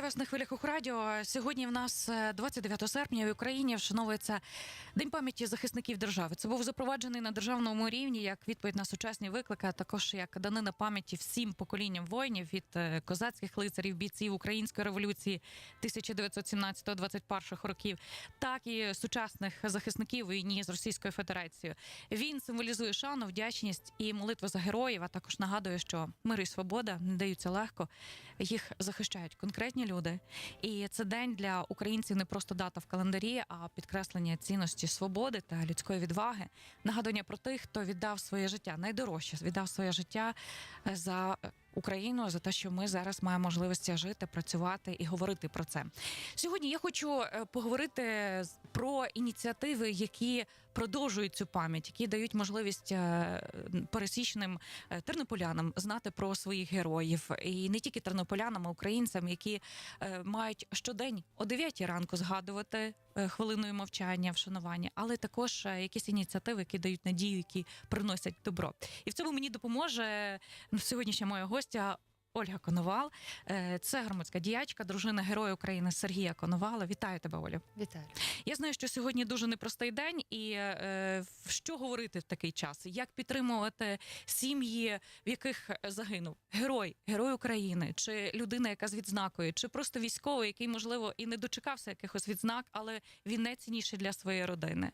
Вітаю вас на хвилях Ухрадіо. Сьогодні в нас е, 29 серпня в Україні вшановується День пам'яті захисників держави. Це був запроваджений на державному рівні як відповідь на сучасні виклики, а також як данина пам'яті всім поколінням воїнів від е, козацьких лицарів, бійців української революції 1917-21 років, так і сучасних захисників війні з Російською Федерацією. Він символізує шану, вдячність і молитву за героїв. А також нагадує, що мир і свобода не даються легко. Їх захищають конкретні люди. І це день для українців не просто дата в календарі, а підкреслення цінності свободи та людської відваги. Нагадування про тих, хто віддав своє життя найдорожче, віддав своє життя е, за. Україну за те, що ми зараз маємо можливості жити, працювати і говорити про це. Сьогодні я хочу е, поговорити про ініціативи, які продовжують цю пам'ять, які дають можливість е, пересічним е, тернополянам знати про своїх героїв, і не тільки тернополянам, а українцям, які мають щодень о 9 ранку згадувати хвилиною мовчання, вшанування, але також якісь ініціативи, які дають надію, які приносять добро. І в цьому мені допоможе сьогоднішня моя гостя. Ольга Коновал, Е, це громадська діячка, дружина Героя України Сергія Коновала. Вітаю тебе, Оля. Вітаю. Я знаю, що сьогодні дуже непростий день, і е, що говорити в такий час? Як підтримувати сім'ї, в яких загинув герой, герой України, чи людина, яка з відзнакою, чи просто військовий, який можливо і не дочекався якихось відзнак, але він найцінніший для своєї родини.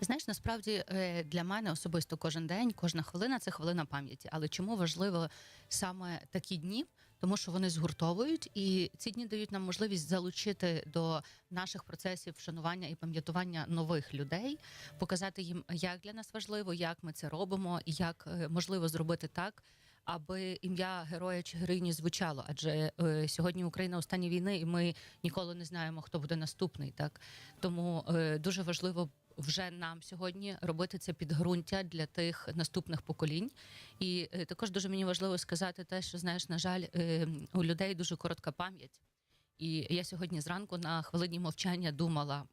Знаєш, насправді е, для мене особисто кожен день, кожна хвилина це хвилина пам'яті. Але чому важливо саме такі дні? Тому що вони згуртовують, і ці дні дають нам можливість залучити до наших процесів вшанування і пам'ятування нових людей, показати їм, як для нас важливо, як ми це робимо, і як е, можливо зробити так. Аби ім'я героя чи героїні звучало, адже е, сьогодні Україна у стані війни, і ми ніколи не знаємо, хто буде наступний. Так тому е, дуже важливо вже нам сьогодні робити це підґрунтя для тих наступних поколінь. І е, також дуже мені важливо сказати те, що знаєш, на жаль, е, у людей дуже коротка пам'ять. І я сьогодні зранку на хвилині мовчання думала.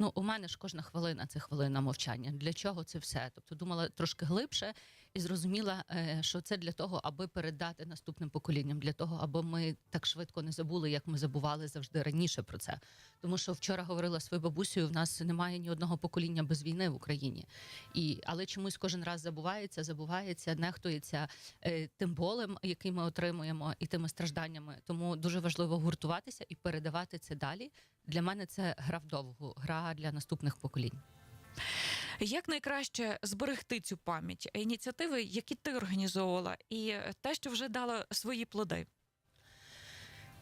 Ну, у мене ж кожна хвилина це хвилина мовчання. Для чого це все? Тобто думала трошки глибше і зрозуміла, е, що це для того, аби передати наступним поколінням, для того, аби ми так швидко не забули, як ми забували завжди раніше про це. Тому що вчора говорила своєю бабусею, в нас немає ні одного покоління без війни в Україні. І але чомусь кожен раз забувається, забувається, нехтується е, тим болем, який ми отримуємо, і тими стражданнями. Тому дуже важливо гуртуватися і передавати це далі. Для мене це гра вдовгу, гра для наступних поколінь. Як найкраще зберегти цю пам'ять? Ініціативи, які ти організовувала, і те, що вже дало свої плоди.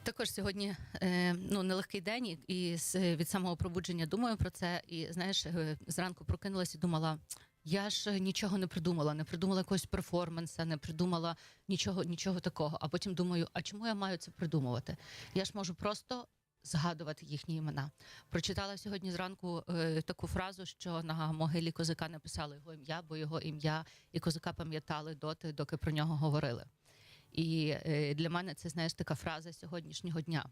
Також сьогодні е, ну нелегкий день, і- з від самого пробудження думаю про це. І знаєш, е, зранку прокинулася і думала. Я ж нічого не придумала, не придумала якогось перформанса, не придумала нічого, нічого такого. А потім думаю, а чому я маю це придумувати? Я ж можу просто згадувати їхні імена. Прочитала сьогодні зранку е, таку фразу, що на могилі козака написали його ім'я, бо його ім'я і козака пам'ятали доти, доки про нього говорили. І е, для мене це знаєш така фраза сьогоднішнього дня.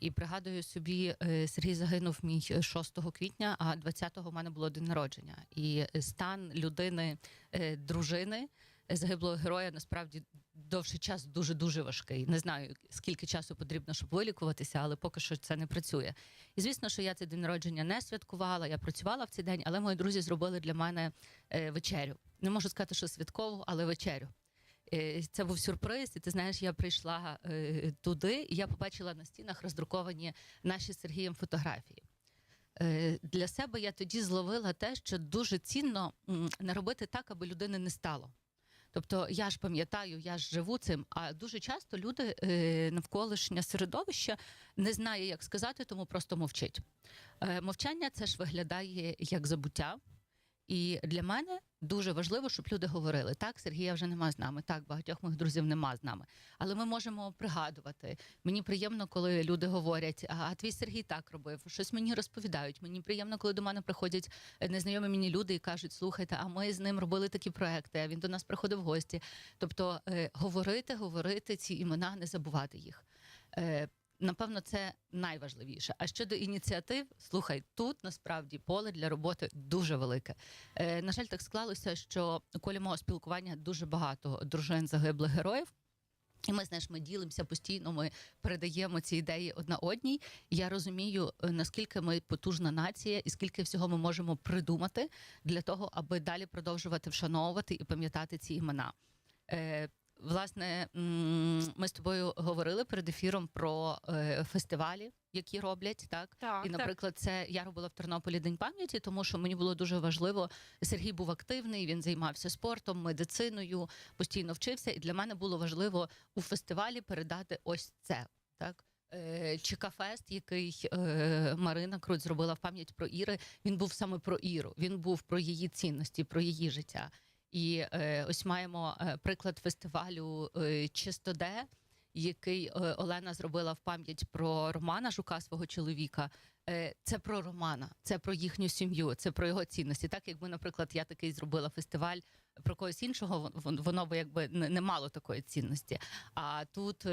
І пригадую собі, е, Сергій загинув мій 6 квітня, а 20-го в мене було день народження. І стан людини, е, дружини загиблого героя насправді довший час дуже дуже важкий. Не знаю скільки часу потрібно, щоб вилікуватися, але поки що це не працює. І звісно, що я цей день народження не святкувала. Я працювала в цей день, але мої друзі зробили для мене е, вечерю. Не можу сказати, що святкову, але вечерю. Е, Це був сюрприз, і ти знаєш, я прийшла е, туди, і я побачила на стінах роздруковані наші з Сергієм фотографії. Для себе я тоді зловила те, що дуже цінно не робити так, аби людини не стало. Тобто я ж пам'ятаю, я ж живу цим. А дуже часто люди е, навколишнє середовище не знає, як сказати, тому просто мовчить. Е, мовчання це ж виглядає як забуття. І для мене дуже важливо, щоб люди говорили: так, Сергія вже нема з нами, так, багатьох моїх друзів нема з нами. Але ми можемо пригадувати. Мені приємно, коли люди говорять, а, твій Сергій так робив, щось мені розповідають. Мені приємно, коли до мене приходять е, незнайомі мені люди і кажуть: слухайте, а ми з ним робили такі проекти, а він до нас приходив в гості. Тобто е, говорити, говорити ці імена, не забувати їх. Напевно, це найважливіше. А щодо ініціатив, слухай, тут насправді поле для роботи дуже велике. Е, на жаль, так склалося, що у колі мого спілкування дуже багато дружин загиблих героїв. І ми знаєш, ми ділимося постійно, ми передаємо ці ідеї одна одній. Я розумію, е, наскільки ми потужна нація, і скільки всього ми можемо придумати для того, аби далі продовжувати вшановувати і пам'ятати ці імена. Е, Власне, ми з тобою говорили перед ефіром про е, фестивалі, які роблять так. Так, І, наприклад, це я робила в Тернополі День пам'яті, тому що мені було дуже важливо. Сергій був активний, він займався спортом, медициною, постійно вчився. І для мене було важливо у фестивалі передати ось це. Так. Е, Чекафест, який е, Марина Круть зробила в пам'ять про Іри, він був саме про Іру. Він був про її цінності, про її життя. І е, ось маємо е, приклад фестивалю е, Чистоде, який Олена зробила в пам'ять про Романа Жука, свого чоловіка. Це про Романа, це про їхню сім'ю, це про його цінності. Так, якби, наприклад, я такий зробила фестиваль про когось іншого, вон- вон- воно би якби не, мало такої цінності. А тут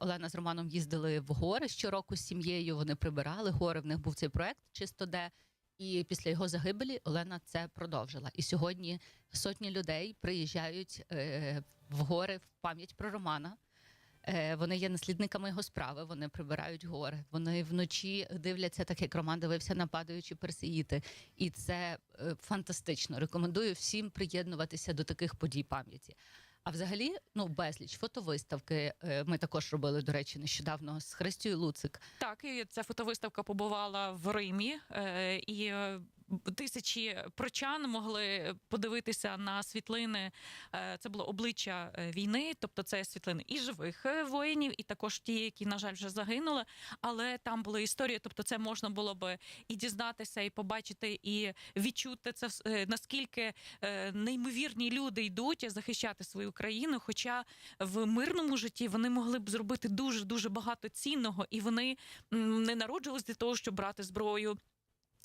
Олена з Романом їздили в гори щороку з сім'єю. Вони прибирали гори. В них був цей проект чисто де. І після його загибелі Олена це продовжила. І сьогодні сотні людей приїжджають е, в гори в пам'ять про Романа. Е, вони є наслідниками його справи, вони прибирають гори. Вони вночі дивляться, так як Роман дивився на падаючі персеїти. І це е, фантастично. Рекомендую всім приєднуватися до таких подій пам'яті. А взагалі, ну безліч фотовиставки. Ми також робили, до речі, нещодавно з Христю Луцик. Так, і ця фотовиставка побувала в Римі, і тисячі прочан могли подивитися на світлини. Е, Це було обличчя е, війни, тобто це світлини і живих е, воїнів, і також ті, які, на жаль, вже загинули. Але там були історії, тобто це можна було би і дізнатися, і побачити, і відчути це наскільки неймовірні люди йдуть захищати свою країну. Хоча в мирному житті вони могли б зробити дуже дуже багато цінного, і вони не народжились для того, щоб брати зброю.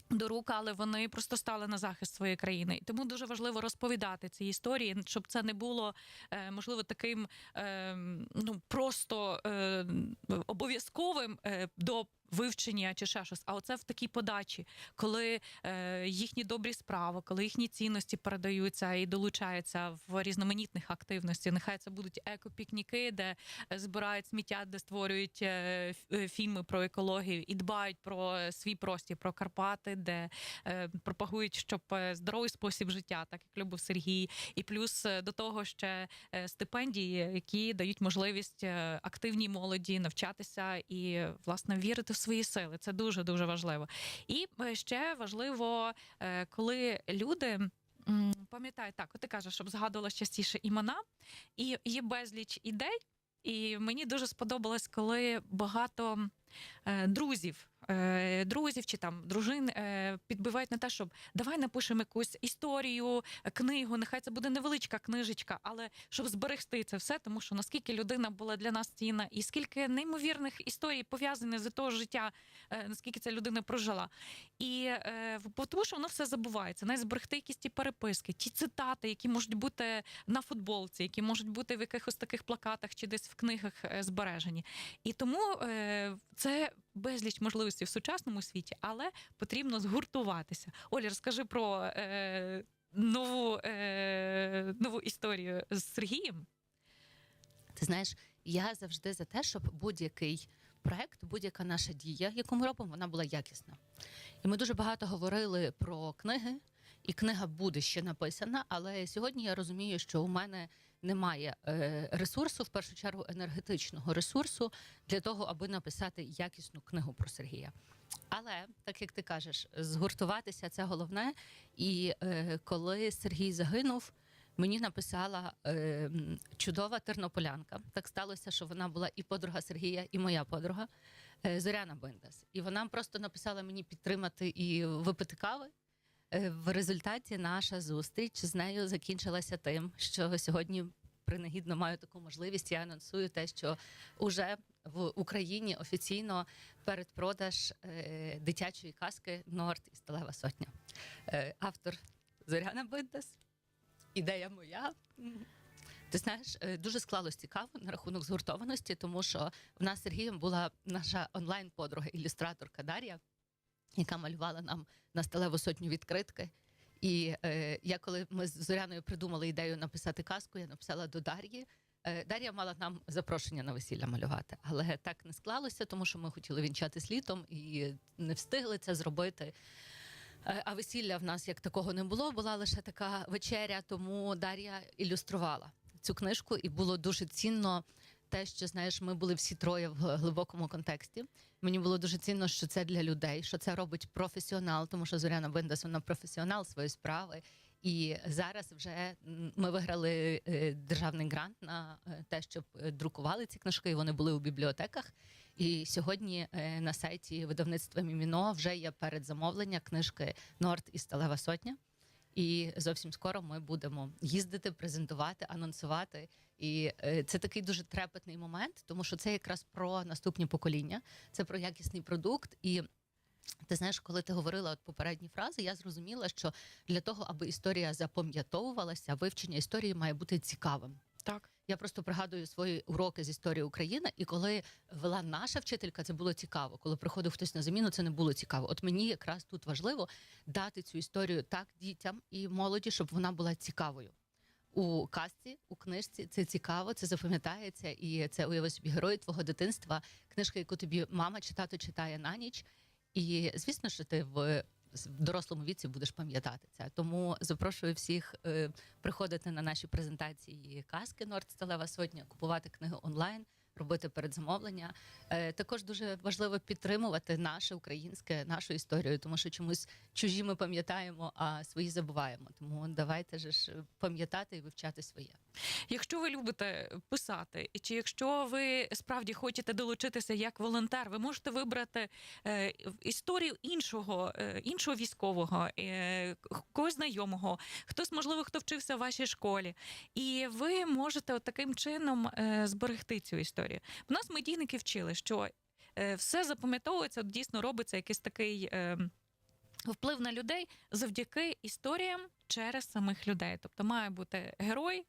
До рук, але вони просто стали на захист своєї країни, і тому дуже важливо розповідати ці історії, щоб це не було е, можливо таким е, ну просто е, обов'язковим до вивчення чи ще щось. А оце в такій подачі, коли е, їхні добрі справи, коли їхні цінності передаються і долучаються в різноманітних активностях. Нехай це будуть екопікніки, де е, збирають сміття, де створюють е, е, фільми про екологію і дбають про е, свій простір, про Карпати, де е, пропагують, щоб е, здоровий спосіб життя, так як любив Сергій, і плюс до того ще стипендії, які дають можливість активній молоді навчатися і власне вірити свої сили. Це дуже дуже важливо. І е, ще важливо, е, коли люди. Пам'ятаю, так, от ти кажеш, щоб згадувала частіше імена, і є безліч ідей. І мені дуже сподобалось, коли багато е, друзів, друзів чи там дружин е, підбивають на те, щоб давай напишемо якусь історію, е, книгу. Нехай це буде невеличка книжечка, але щоб зберегти це все, тому що наскільки людина була для нас цінна, і скільки неймовірних історій пов'язаних з того життя, е, наскільки ця людина прожила. І е, тому, що воно все забувається. Навіть зберегти якісь ті переписки, ті цитати, які можуть бути на футболці, які можуть бути в якихось таких плакатах чи десь в книгах е, збережені. І тому е, це безліч можливостей в сучасному світі, але потрібно згуртуватися. Оля, розкажи про е, нову, е, нову історію з Сергієм. Ти знаєш, я завжди за те, щоб будь-який проект, будь-яка наша дія, яку ми робимо, вона була якісна. І ми дуже багато говорили про книги, і книга буде ще написана. Але сьогодні я розумію, що у мене немає е, ресурсу, в першу чергу енергетичного ресурсу для того, аби написати якісну книгу про Сергія. Але так як ти кажеш, згуртуватися це головне. І е, коли Сергій загинув, мені написала е, чудова тернополянка. Так сталося, що вона була і подруга Сергія, і моя подруга е, Зоряна Бендас. І вона просто написала мені підтримати і випити кави. Е, В результаті наша зустріч з нею закінчилася тим, що сьогодні принагідно маю таку можливість. Я анонсую те, що уже в Україні офіційно передпродаж е, дитячої казки Норд і Сталева сотня. Е, автор Зоряна Бендас. Ідея моя. Ти знаєш, дуже склалось цікаво на рахунок згуртованості, тому що в нас з Сергієм була наша онлайн-подруга, ілюстраторка Дар'я, яка малювала нам на сталеву сотню відкритки. І е, я, коли ми з Зоряною придумали ідею написати казку, я написала до Дар'ї. Е, Дар'я мала нам запрошення на весілля малювати, але так не склалося, тому що ми хотіли вінчатись літом і не встигли це зробити. Е, А весілля в нас як такого не було, була лише така вечеря, тому Дар'я ілюструвала цю книжку, і було дуже цінно те, що знаєш, ми були всі троє в глибокому контексті. Мені було дуже цінно, що це для людей, що це робить професіонал, тому що Зоряна Биндас вона професіонал своєї справи. І зараз вже ми виграли е, державний грант на е, те, щоб е, друкували ці книжки. і Вони були у бібліотеках. І сьогодні на сайті видавництва Міміно вже є передзамовлення книжки Норд і Сталева Сотня. І зовсім скоро ми будемо їздити, презентувати, анонсувати. І е, це такий дуже трепетний момент, тому що це якраз про наступні покоління, це про якісний продукт. І ти знаєш, коли ти говорила от попередні фрази, я зрозуміла, що для того, аби історія запам'ятовувалася, вивчення історії має бути цікавим. Так. Я просто пригадую свої уроки з історії України, і коли вела наша вчителька, це було цікаво. Коли приходив хтось на заміну, це не було цікаво. От мені якраз тут важливо дати цю історію так дітям і молоді, щоб вона була цікавою. У казці, у книжці це цікаво, це запам'ятається, і це уяви собі герої твого дитинства. Книжка, яку тобі мама чи тато читає на ніч. І звісно, що ти в дорослому віці будеш пам'ятати це. Тому запрошую всіх е, приходити на наші презентації казки Норд Сталева Сотня, купувати книги онлайн, робити передзамовлення. Е, також дуже важливо підтримувати наше українське, нашу історію, тому що чомусь чужі ми пам'ятаємо, а свої забуваємо. Тому давайте ж пам'ятати і вивчати своє. Якщо ви любите писати, і чи якщо ви справді хочете долучитися як волонтер, ви можете вибрати е, історію іншого, е, іншого військового, е, когось знайомого, хтось, можливо, хто вчився в вашій школі, і ви можете от таким чином е, зберегти цю історію. У нас медійники вчили, що е, все запам'ятовується, дійсно робиться якийсь такий. Е, Вплив на людей завдяки історіям через самих людей. Тобто має бути герой,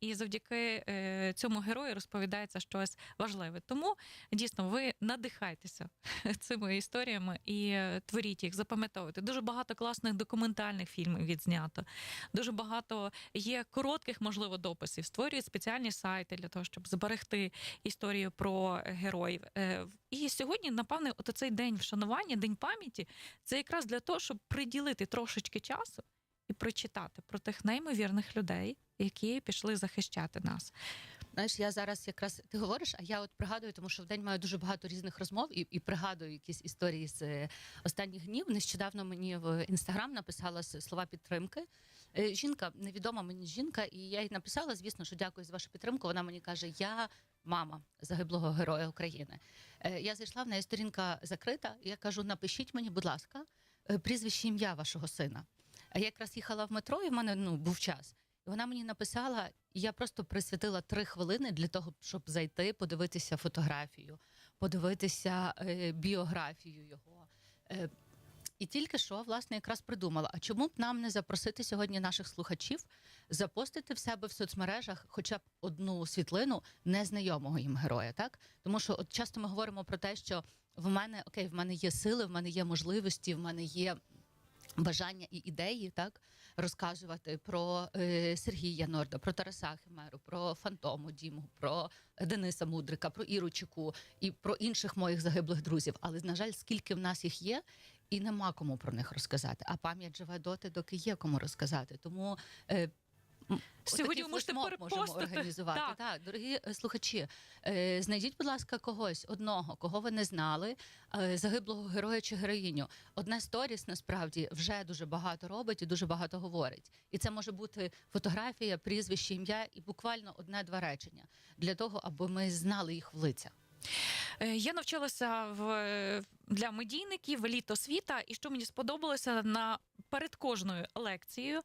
і завдяки е, цьому герою розповідається щось важливе. Тому дійсно ви надихайтеся цими історіями і е, творіть їх, запам'ятовуйте. Дуже багато класних документальних фільмів відзнято. Дуже багато є коротких, можливо, дописів. Створюють спеціальні сайти для того, щоб зберегти історію про героїв. Е, І сьогодні, напевне, от цей день вшанування, день пам'яті, це якраз для того, щоб приділити трошечки часу і прочитати про тих неймовірних людей, які пішли захищати нас. Знаєш, я зараз якраз ти говориш, а я от пригадую, тому що в день маю дуже багато різних розмов і, і пригадую якісь історії з е, останніх днів. Нещодавно мені в інстаграм написала слова підтримки. Е, Жінка, невідома мені жінка, і я їй написала, звісно, що дякую за вашу підтримку. Вона мені каже: Я мама загиблого героя України. Е, Я зайшла в неї сторінка закрита. і Я кажу: напишіть мені, будь ласка, прізвище ім'я вашого сина. А я якраз їхала в метро, і в мене ну був час. Вона мені написала, і я просто присвятила три хвилини для того, щоб зайти, подивитися фотографію, подивитися е, біографію його. Е, і тільки що, власне, якраз придумала: а чому б нам не запросити сьогодні наших слухачів запостити в себе в соцмережах хоча б одну світлину незнайомого їм героя, так? Тому що от часто ми говоримо про те, що в мене окей, в мене є сили, в мене є можливості, в мене є бажання і ідеї, так розказувати про е, Сергія Норда, про Тараса Химеру, про Фантому Діму, про Дениса Мудрика, про Іру Чеку і про інших моїх загиблих друзів. Але на жаль, скільки в нас їх є, і нема кому про них розказати. А пам'ять живе доти, доки є кому розказати. Тому е, Сьогодні ви можете можемо організувати. Так. Так. дорогі е, слухачі, е, знайдіть, будь ласка, когось одного, кого ви не знали, е, загиблого героя чи героїню. Одне сторіс насправді вже дуже багато робить і дуже багато говорить. І це може бути фотографія, прізвище, ім'я і буквально одне-два речення для того, аби ми знали їх в лицях. Я навчалася в для медійників літо світа, і що мені сподобалося на перед кожною лекцією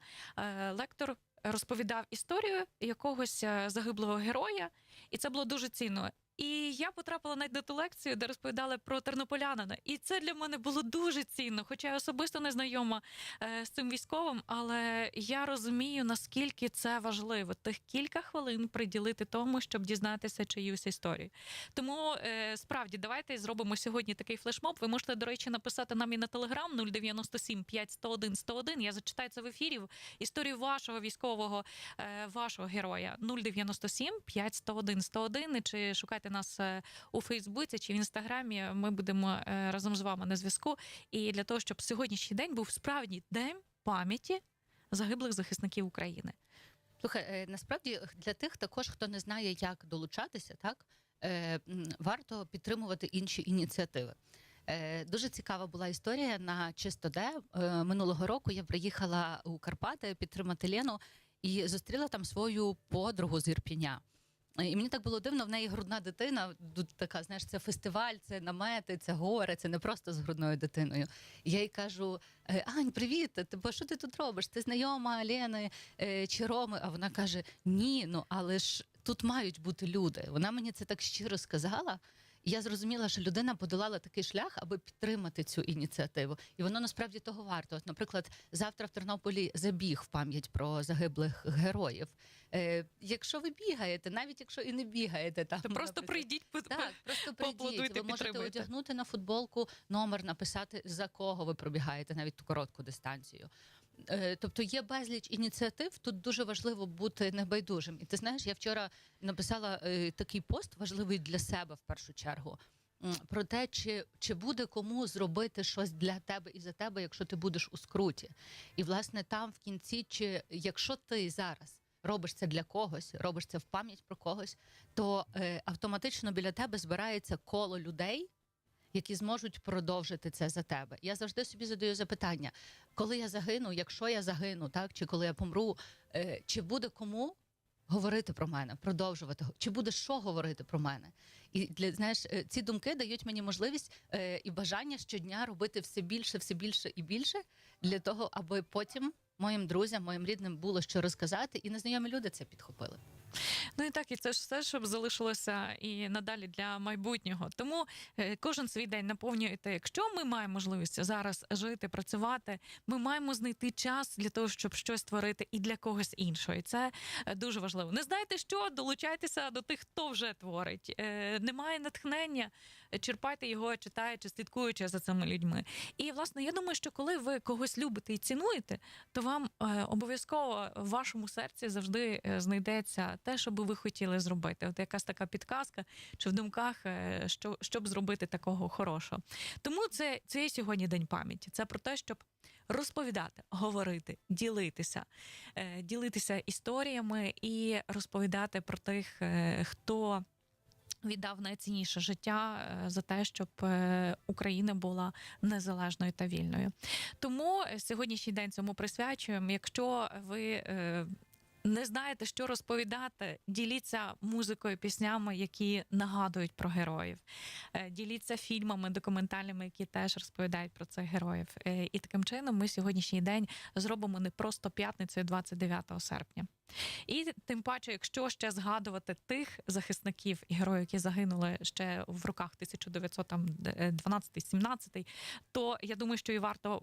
лектор розповідав історію якогось е, загиблого героя, і це було дуже цінно. І я потрапила навіть на ту лекцію, де розповідали про тернополянина. І це для мене було дуже цінно. Хоча я особисто не знайома е, з цим військовим, але я розумію, наскільки це важливо. Тих кілька хвилин приділити тому, щоб дізнатися чиюсь історію. Тому е, справді давайте зробимо сьогодні такий флешмоб. Ви можете, до речі, написати нам і на телеграм 097 5 101 101. Я зачитаю це в ефірі. Історію вашого військового, е, вашого героя 097 5 101 101. І Чи шукайте нас е, у Фейсбуці чи в інстаграмі? Ми будемо е, разом з вами на зв'язку. І для того, щоб сьогоднішній день був справді день пам'яті загиблих захисників України. Слухай, е, насправді для тих також, хто не знає, як долучатися, так варто підтримувати інші ініціативи. Дуже цікава була історія на Чистоде. Минулого року я приїхала у Карпати підтримати Лену і зустріла там свою подругу з Ірпіня. Е, І мені так було дивно, в неї грудна дитина. Така, знаєш, це фестиваль, це намети, це гори, це не просто з грудною дитиною. Я їй кажу: «Е, Ань, привіт! Бо що ти тут робиш? Ти знайома Лени е, чи Роми? А вона каже: Ні, ну але ж тут мають бути люди. Вона мені це так щиро сказала. І я зрозуміла, що людина подолала такий шлях, аби підтримати цю ініціативу. І воно насправді того варто. От, наприклад, завтра в Тернополі забіг в пам'ять про загиблих героїв. Е, якщо ви бігаєте, навіть якщо і не бігаєте, там То просто наприклад, прийдіть по- так, просто прийдіть. Ви можете одягнути на футболку номер, написати за кого ви пробігаєте навіть ту коротку дистанцію. Е, Тобто є безліч ініціатив. Тут дуже важливо бути небайдужим. І ти знаєш, я вчора написала е, такий пост важливий для себе в першу чергу. Про те, чи, чи буде кому зробити щось для тебе і за тебе, якщо ти будеш у скруті. І власне там в кінці, чи якщо ти зараз робиш це для когось, робиш це в пам'ять про когось, то е, автоматично біля тебе збирається коло людей, які зможуть продовжити це за тебе. Я завжди собі задаю запитання: коли я загину, якщо я загину, так чи коли я помру, е, чи буде кому говорити про мене, продовжувати, чи буде що говорити про мене? І для знаєш, е, ці думки дають мені можливість е, і бажання щодня робити все більше, все більше і більше для того, аби потім. Моїм друзям, моїм рідним було що розказати, і незнайомі люди це підхопили. Ну і так, і це ж все, щоб залишилося і надалі для майбутнього. Тому е, кожен свій день наповнюєте. Якщо ми маємо можливість зараз жити, працювати, ми маємо знайти час для того, щоб щось створити і для когось іншого. І це е, дуже важливо. Не знаєте що? Долучайтеся до тих, хто вже творить. Е, Немає натхнення, черпайте його, читаючи, слідкуючи за цими людьми. І власне, я думаю, що коли ви когось любите і цінуєте, то вам обов'язково в вашому серці завжди знайдеться те, що би ви хотіли зробити. От якась така підказка, чи в думках, е, що щоб зробити такого хорошого. Тому це, це і сьогодні день пам'яті. Це про те, щоб розповідати, говорити, ділитися, е, ділитися історіями і розповідати про тих, е, хто. Віддав найцінніше життя за те, щоб Україна була незалежною та вільною. Тому сьогоднішній день цьому присвячуємо. Якщо ви не знаєте, що розповідати, діліться музикою, піснями, які нагадують про героїв. Е, Діліться фільмами, документальними, які теж розповідають про цих героїв. Е, І таким чином ми сьогоднішній день зробимо не просто п'ятницею 29 серпня. І тим паче, якщо ще згадувати тих захисників і героїв, які загинули ще в роках 1912-17, то я думаю, що і варто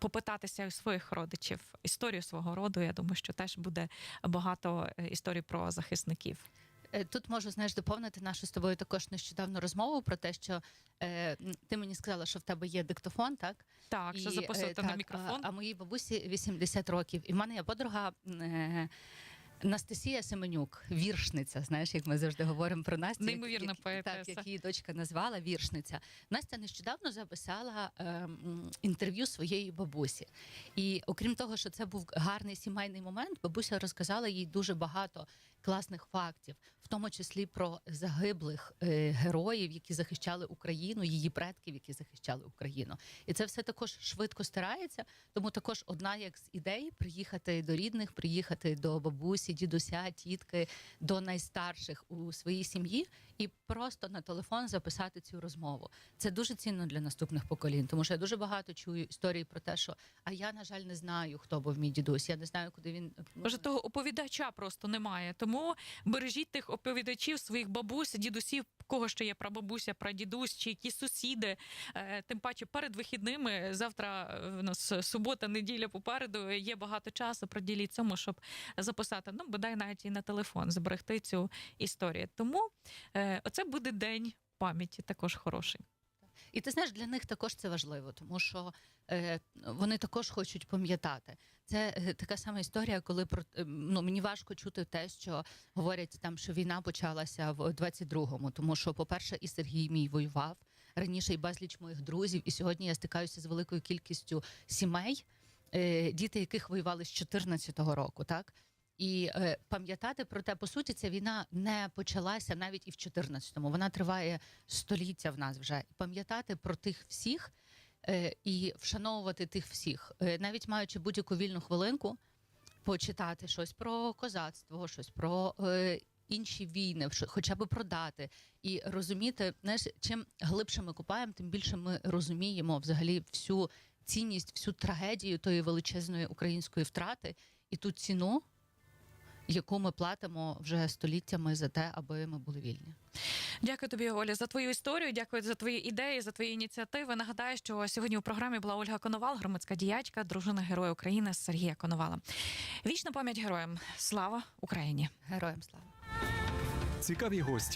попитатися у своїх родичів історію свого роду. Я думаю, що теж буде багато е, історій про захисників. Е, Тут можу знаєш доповнити нашу з тобою також нещодавно розмову про те, що е, ти мені сказала, що в тебе є диктофон, так Так, що записувати е, на мікрофон. А, а моїй бабусі 80 років, і в мене є подруга. Е, Настасія Семенюк, віршниця. Знаєш, як ми завжди говоримо про Настю, Неймовірна як, поетеса. так, як її дочка назвала віршниця. Настя нещодавно записала е, інтерв'ю своєї бабусі. І окрім того, що це був гарний сімейний момент, бабуся розказала їй дуже багато класних фактів, в тому числі про загиблих е, героїв, які захищали Україну, її предків, які захищали Україну. І це все також швидко стирається. Тому також одна як з ідей приїхати до рідних, приїхати до бабусі, дідуся, тітки, до найстарших у своїй сім'ї і просто на телефон записати цю розмову. Це дуже цінно для наступних поколінь, тому що я дуже багато чую історії про те, що а я, на жаль, не знаю, хто був мій дідусь. Я не знаю, куди він Може, того оповідача просто немає. Тому Тому бережіть тих оповідачів, своїх бабусь, дідусів, кого ще є прабабуся, прадідусь чи якісь сусіди. Е, Тим паче перед вихідними. Завтра е, в нас субота, неділя попереду. Є багато часу. Приділіть цьому, щоб записати. Ну, бодай навіть і на телефон зберегти цю історію. Тому е, оце буде день пам'яті, також хороший. І ти знаєш, для них також це важливо, тому що е, вони також хочуть пам'ятати. Це е, така сама історія, коли про е, ну мені важко чути те, що говорять там, що війна почалася в 22-му, тому що, по-перше, і Сергій мій воював раніше, і безліч моїх друзів. І сьогодні я стикаюся з великою кількістю сімей, е, діти, яких воювали з 14-го року, так. І е, пам'ятати про те, по суті, ця війна не почалася навіть і в 14-му. Вона триває століття в нас вже. Пам'ятати про тих всіх е, і вшановувати тих всіх, е, навіть маючи будь-яку вільну хвилинку, почитати щось про козацтво, щось про е, інші війни, хоча б продати і розуміти, знаєш, чим глибше ми купаємо, тим більше ми розуміємо взагалі всю цінність, всю трагедію тої величезної української втрати і ту ціну. Яку ми платимо вже століттями за те, аби ми були вільні. Дякую тобі, Оля, за твою історію. Дякую за твої ідеї, за твої ініціативи. Нагадаю, що сьогодні у програмі була Ольга Коновал, громадська діячка, дружина Героя України Сергія Коновала. Вічна пам'ять героям. Слава Україні! Героям слава! Цікаві гості.